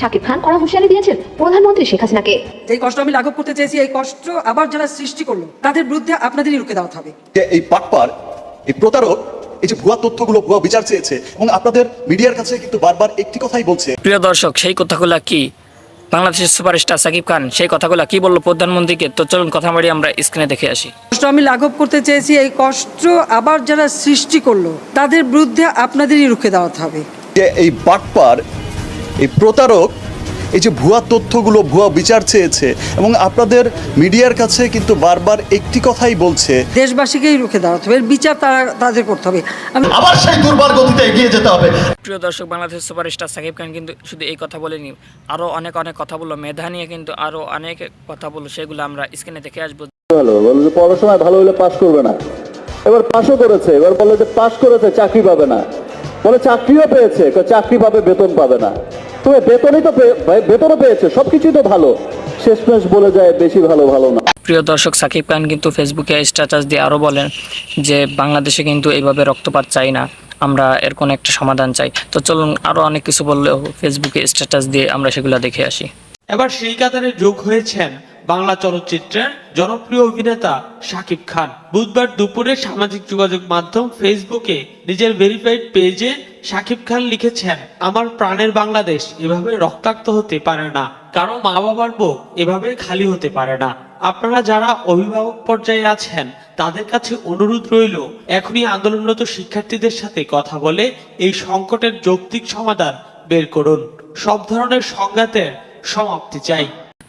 শাকিব খান কড়া হুঁশিয়ারি দিয়েছেন প্রধানমন্ত্রী শেখ হাসিনাকে। যে কষ্ট আমি লাঘব করতে চেয়েছি এই কষ্ট আবার যারা সৃষ্টি করল তাদের বিরুদ্ধে আপনাদেরই রুখে দেওয়া হবে। যে এই পাটপার এই প্রতারক এই যে ভুয়া তথ্যগুলো ভুয়া বিচার চেয়েছে এবং আপনাদের মিডিয়ার কাছে কিন্তু বারবার একটি কথাই বলছে। প্রিয় দর্শক সেই কথাগুলো কি? বাংলাদেশের সুপারস্টার সাকিব খান সেই কথাগুলো কি বলল প্রধানমন্ত্রীকে? তো চলুন কথা বাড়ি আমরা স্ক্রিনে দেখে আসি। কষ্ট আমি লাঘব করতে চেয়েছি এই কষ্ট আবার যারা সৃষ্টি করল তাদের বিরুদ্ধে আপনাদেরই রুখে দেওয়া হবে। যে এই বাটপার এই প্রতারক এই যে ভুয়া তথ্যগুলো ভুয়া বিচার চেয়েছে এবং আপনাদের মিডিয়ার কাছে কিন্তু বারবার একটি কথাই বলছে। দেশবাসীকেই রুখে দেওয়া হবে বিচার তারা তাদের করতে হবে। আবার সেই দুর্বার গতিতে এগিয়ে যেতে হবে। প্রিয় দর্শক বাংলাদেশের সুপারস্টার সাকিব খান কিন্তু শুধু এই কথা বলেনি আরও অনেক অনেক কথা বলল। মেধা নিয়ে কিন্তু আরও অনেক কথা বলল সেগুলো আমরা স্ক্রিনে দেখে আসব। ভালো বলে যে পড়াশোনায় ভালো হলে পাশ করবে না। এবার পাশও করেছে এবার বলে যে পাশ করেছে চাকরি পাবে না। বলে চাকরিও পেয়েছে। চাকরি পাবে বেতন পাবে না। তবে বেতনই তো বেতনও পেয়েছে সবকিছুই তো ভালো। শেষমেশ বলে যায় বেশি ভালো ভালো না। প্রিয় দর্শক সাকিব খান কিন্তু ফেসবুকে স্ট্যাটাস দিয়ে আরও বলেন যে বাংলাদেশে কিন্তু এইভাবে রক্তপাত চাই না আমরা এর কোনো একটা সমাধান চাই। তো চলুন আরও অনেক কিছু বললেও ফেসবুকে স্ট্যাটাস দিয়ে আমরা সেগুলো দেখে আসি। এবার সেই কাতারে যোগ হয়েছেন বাংলা চলচ্চিত্রের জনপ্রিয় অভিনেতা শাকিব খান। বুধবার দুপুরে সামাজিক যোগাযোগ মাধ্যম ফেসবুকে নিজের ভেরিফাইড পেজে শাকিব খান লিখেছেন, আমার প্রাণের বাংলাদেশ এভাবে রক্তাক্ত হতে পারে না। কারও মা বাবার বুক এভাবে খালি হতে পারে না। আপনারা যারা অভিভাবক পর্যায়ে আছেন, তাদের কাছে অনুরোধ রইল, এখনই আন্দোলনরত শিক্ষার্থীদের সাথে কথা বলে এই সংকটের যৌক্তিক সমাধান বের করুন। সব ধরনের সংঘাতের সমাপ্তি চাই।